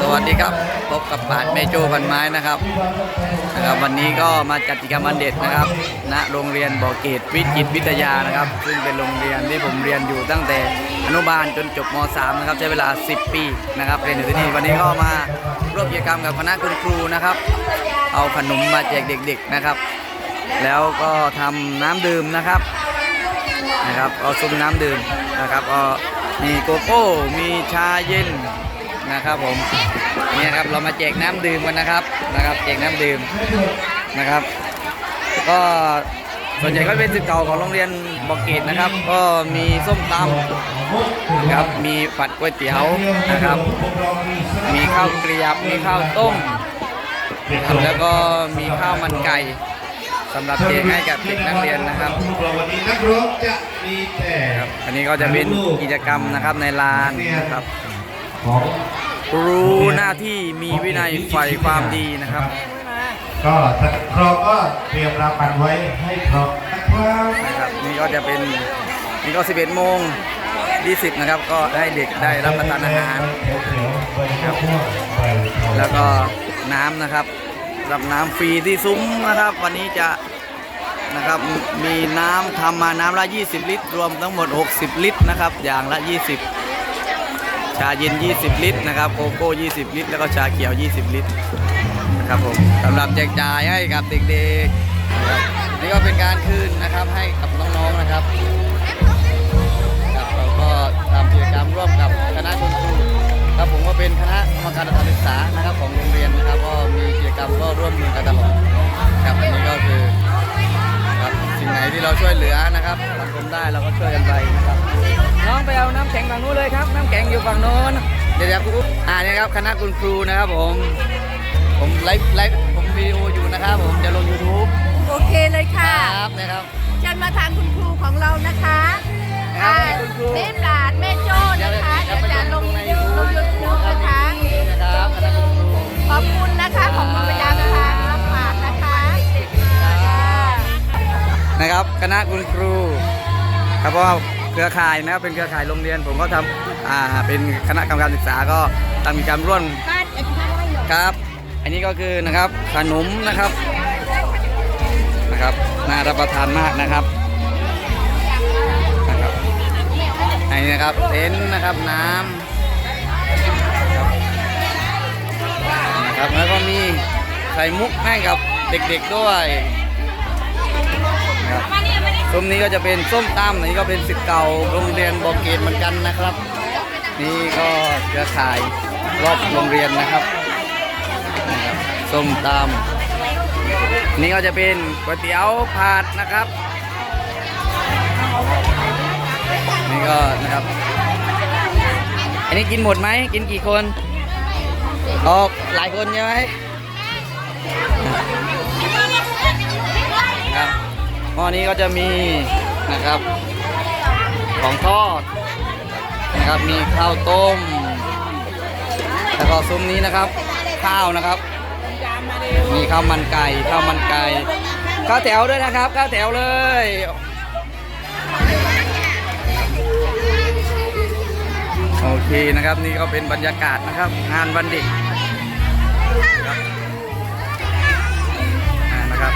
สวัสดีครับ พบกับปาดเมโจพันไม้นะครับนะครับวันนี้ก็มาจัดกิจกรรมวันเด็กนะครับณโรงเรียนบ่อเกตวิจิตวิทยานะครับ ซึ่งเป็นโรงเรียนที่ผมเรียนอยู่ตั้งแต่อนุบาลจนจบม .3 นะครับใช้เวลา 10 ปีนะครับเรียนอยู่ที่นี่วันนี้ก็มาร่วมกิจกรรมกับคณะคุณครูนะครับ เอาขนมมาแจกเด็ก ๆนะครับ แล้วก็ทำน้ำดื่มนะครับนะครับเอาซุ้มน้ำดื่มนะครับก็มีโกโก้มีชาเย็น นะครับผมเนี่ยครับเรามาแจกน้ำดื่มกันนะครับนะครับแจกน้ำดื่มนะครับ ก็ส่วนใหญ่ก็เป็นสิทธิ์เก่าของโรงเรียนบอกเกตนะครับ ก็มีส้มตำนะครับมีผัดก๋วยเตี๋ยวนะครับ มีข้าวเกลียบมีข้าวต้มครับแล้วก็มีข้าวมันไก่สำหรับแจกให้กับเด็กนักเรียนนะครับวันนี้นักร้องจะมีแต่ครับอันนี้ก็จะเป็นกิจกรรมนะครับในลานนะครับ รู้หน้าที่มีวินัยใฝ่ความดีนะครับ ก็ท่านครองก็เตรียมรางวัลไว้ให้พร้อมนะครับนะครับนี่ก็จะเป็นนี่ก็ 11 โมง 20 นะครับ ก็ให้เด็กได้รับประทานอาหารแล้วก็น้ำนะครับรับน้ำฟรีที่ซุ้มนะครับ วันนี้จะนะครับมีน้ำทำมาน้ำละ 20 ลิตร รวมทั้งหมด 60 ลิตรนะครับ อย่างละ 20 ชาเย็น 20 ลิตรนะครับโกโก้ 20 ลิตร แล้วก็ชาเขียว 20 ลิตรนะครับผมสำหรับแจกจ่ายให้กับเด็กๆนี่ก็เป็นการคืนนะครับให้กับน้องๆนะครับครับเราก็ทำกิจกรรมร่วมกับคณะคุณครูครับผมก็เป็นคณะกรรมการการศึกษานะครับของโรงเรียนนะครับ ก็มีกิจกรรมก็ร่วมมือกันตลอดครับอันนี้ก็คือ สิ่งไหนที่เราช่วยเหลือนะครับสังคมได้เราก็ช่วยกันไปนะครับน้องไปเอาน้ำแข็งฝั่งนู้นเลยครับ น้ำแข็งอยู่ฝั่งโน้นเดี๋ยวเดี๋ยวครูอ่าเนี่ยครับคณะคุณครูนะครับผม ผมไลฟ์ไลฟ์ผมวิดีโออยู่นะครับ ผมจะลง YouTube โอเคเลยคค่ะรับนะครับเชิญมาทางคุณครูของเรานะคะ ครับ คณะคุณครู ครับเพราะว่าเครือข่ายนะครับเป็นเครือข่ายโรงเรียน ผมก็ทำอ่าเป็นคณะกรรมการศึกษาก็ทำกิจกรรมร่วมครับ อันนี้ก็คือนะครับขนมนะครับนะครับน่ารับประทานมากนะครับนะครับอันนี้นะครับเต็นท์นะครับน้ำนะครับแล้วก็มีไข่มุกให้กับเด็กๆด้วย นะครับซุ้มนี้ก็จะเป็นส้มตำอันนี้ก็เป็นสิทธิ์เก่าโรงเรียนบอกเกตเหมือนกันนะครับ นี่ก็เครือข่ายรอบโรงเรียนนะครับส้มตำนี่ก็จะเป็นก๋วยเตี๋ยวผัดนะครับ นี่ก็นะครับ อันนี้กินหมดไหมกินกี่คนออกหลายคนใช่ไหม หม้อนี้ก็จะมีนะครับของทอดนะครับมีข้าวต้ม แล้วก็ซุ้มนี้นะครับ ข้าวนะครับ มีข้าวมันไก่ข้าวมันไก่ข้าวแถวด้วยนะครับข้าวแถวเลยโอเคนะครับนี่ก็เป็นบรรยากาศนะครับ งานวันเด็กนะครับ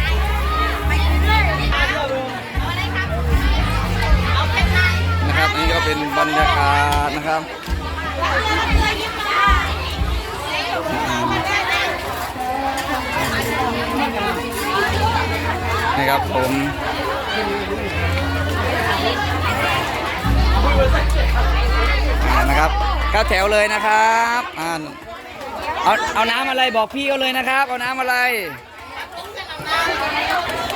เป็นบรรยากาศนะครับนี่ครับผมอ่นะครับเข้าแถวเลยนะครับอ่าเอาเอาน้ำอะไรบอกพี่เขาเลยนะครับ เอาน้ำอะไร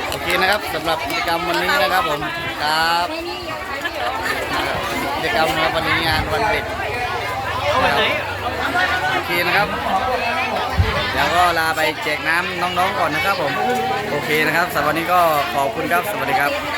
โอเคนะครับสำหรับกิจกรรมวันนี้นะครับผมครับ กิจกรรมครับวันนี้งานวันเด็กนะครับโอเคนะครับเดี๋ยวก็ลาไปแจกน้ำน้องๆก่อนนะครับผม โอเคนะครับสำหรับวันนี้ก็ขอบคุณครับ สวัสดีครับ